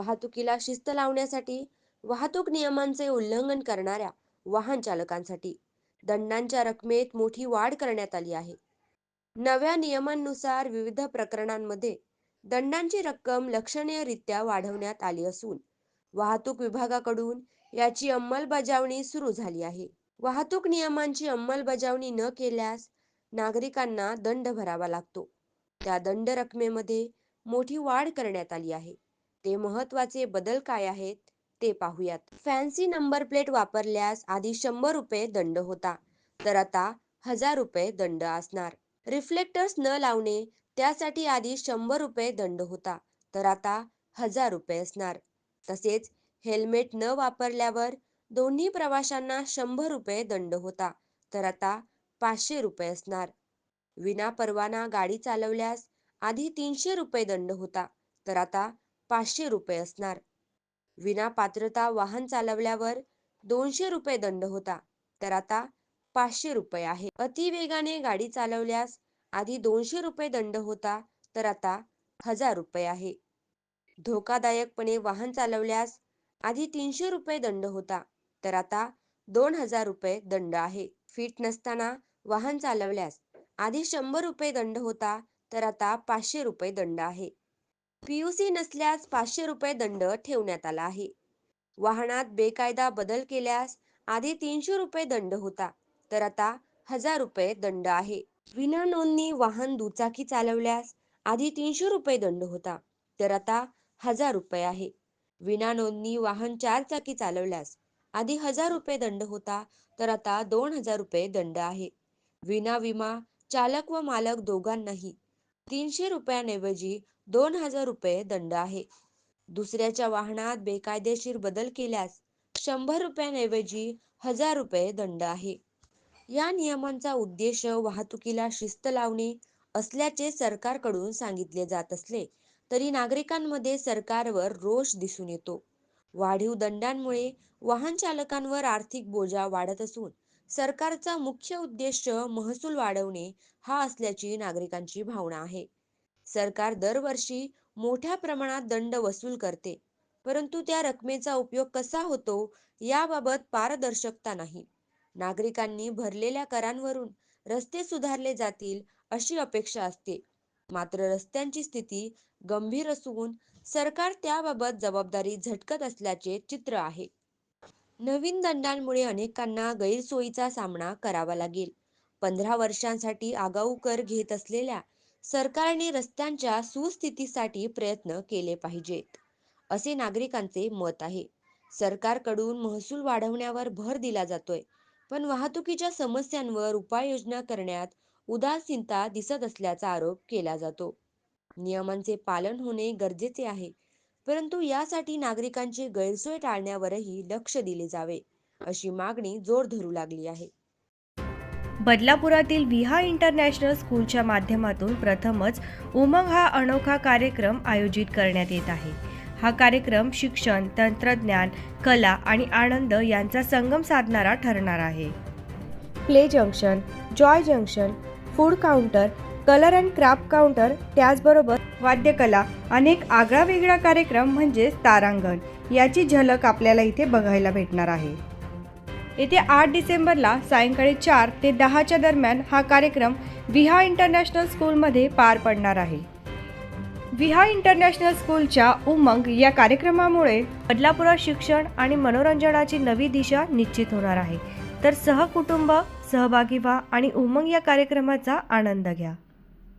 वाहतुकीला शिस्त लावण्यासाठी वाहतूक नियमांचे उल्लंघन करणाऱ्या वाहन चालकांसाठी. दंडांच्या रकमेत मोठी वाढ करण्यात आली आहे. नव्या नियमांनुसार विविध प्रकरणांमध्ये दंडांची रक्कम लक्षणीयरित्या वाढवण्यात आली असून वाहतूक विभागाकडून याची अंमलबजावणी सुरू झाली आहे. वाहतूक नियमांची अंमलबजावणी न केल्यास नागरिकांना दंड भरावा लागतो. त्या दंड रकमेमध्ये मोठी वाढ करण्यात आली आहे. ते महत्त्वाचे बदल काय आहेत ते पाहूयात. फॅन्सी नंबर प्लेट वापरल्यास आधी शंभर रुपये दंड होता तर आता हजार रुपये दंड असणार. रिफ्लेक्टर्स न लावणे त्यासाठी आधी शंभर रुपये दंड होता तर आता हजार रुपये असणार. तसेच हेल्मेट न वापरल्यावर दोन्ही प्रवाशांना शंभर रुपये दंड होता तर आता पाचशे रुपये असणार. विना परवाना गाडी चालवल्यास आधी तीनशे रुपये दंड होता तर आता पाचशे रुपये असणार. विना पात्रता वाहन चालवल्यावर दोनशे रुपये दंड होता तर आता पाचशे रुपये आहे. अतिवेगाने गाडी चालवल्यास आधी दोनशे रुपये दंड होता तर आता हजार रुपये आहे. धोकादायकपणे वाहन चालवल्यास आधी तीनशे रुपये दंड होता तर आता दोन हजार रुपये दंड आहे. फिट नसताना वाहन चालवल्यास आधी शंभर रुपये दंड होता तर आता पाचशे रुपये दंड आहे. पीयूसी नसल्यास पाचशे रुपये दंड ठेवण्यात आला आहे. वाहनात बेकायदा बदल केल्यास आधी तीनशे रुपये दंड होता तर आता हजार रुपये दंड आहे. विना नोंदणी वाहन दुचाकी चालवल्यास आधी तीनशे रुपये दंड होता तर आता हजार रुपये आहे. विना नोंदणी वाहन चार चाकी चालवल्यास आधी हजार रुपये दंड होता तर आता दोन हजार रुपये दंड आहे. विना विमा चालक व मालक दोघांनाही तीनशे रुपयांऐवजी दोन हजार रुपये दंड आहे. दुसऱ्याच्या वाहनात बेकायदेशीर बदल केल्यास शंभर रुपयांऐवजी हजार रुपये दंड आहे. या नियमांचा उद्देश वाहतुकीला शिस्त लावणे असल्याचे सरकारकडून सांगितले जात असले तरी नागरिकांमध्ये सरकारवर रोष दिसून येतो. वाढीव दंडांमुळे वाहन चालकांवर आर्थिक बोजा वाढत असून सरकारचा मुख्य उद्देश महसूल वाढवणे हा असल्याची नागरिकांची भावना आहे. सरकार दरवर्षी मोठ्या प्रमाणात दंड वसूल करते परंतु त्या रकमेचा उपयोग कसा होतो याबाबत पारदर्शकता नाही. नागरिकांनी भरलेल्या करांवरून रस्ते सुधारले जातील अशी अपेक्षा असते. मात्र रस्त्यांची स्थिती गंभीर असून सरकार त्याबाबत जबाबदारी झटकत असल्याचे चित्र आहे. नवीन दंडांमुळे अनेकांना गैरसोयीचा सामना करावा लागेल. पंधरा वर्षांसाठी आगाऊ कर घेत असलेल्या सरकारने रस्त्यांच्या सुस्थितीसाठी प्रयत्न केले पाहिजेत असे नागरिकांचे मत आहे. सरकारकडून महसूल वाढवण्यावर भर दिला जातोय पण वाहतुकीच्या समस्यांवर उपाययोजना करण्यात उदासीनता दिसत असल्याचा आरोप केला जातो. नियमांचे पालन होणे गरजेचे आहे. परंतु यासाठी नागरिकांची गैरसोय टाळण्यावरही लक्ष दिले जावे अशी मागणी जोर धरू लागली आहे. बदलापुरातील विहा इंटरनॅशनल स्कूलच्या माध्यमातून प्रथमच उमंग हा अनोखा कार्यक्रम आयोजित करण्यात येत आहे. हा कार्यक्रम शिक्षण तंत्रज्ञान कला आणि आनंद यांचा संगम साधणारा ठरणार आहे. Play junction joy junction food counter colour and craft counter त्याचबरोबर वाद्यकला अनेक आगळा वेगळा कार्यक्रम म्हणजेच तारांगण याची झलक आपल्याला इथे बघायला भेटणार आहे. येथे आठ डिसेंबरला सायंकाळी चार ते दहाच्या दरम्यान हा कार्यक्रम विहा इंटरनॅशनल स्कूलमध्ये पार पडणार आहे. विहा इंटरनॅशनल स्कूलच्या उमंग या कार्यक्रमामुळे बदलापुरात शिक्षण आणि मनोरंजनाची नवी दिशा निश्चित होणार आहे. तर सहकुटुंब सहभागी व्हा आणि उमंग या कार्यक्रमाचा आनंद घ्या.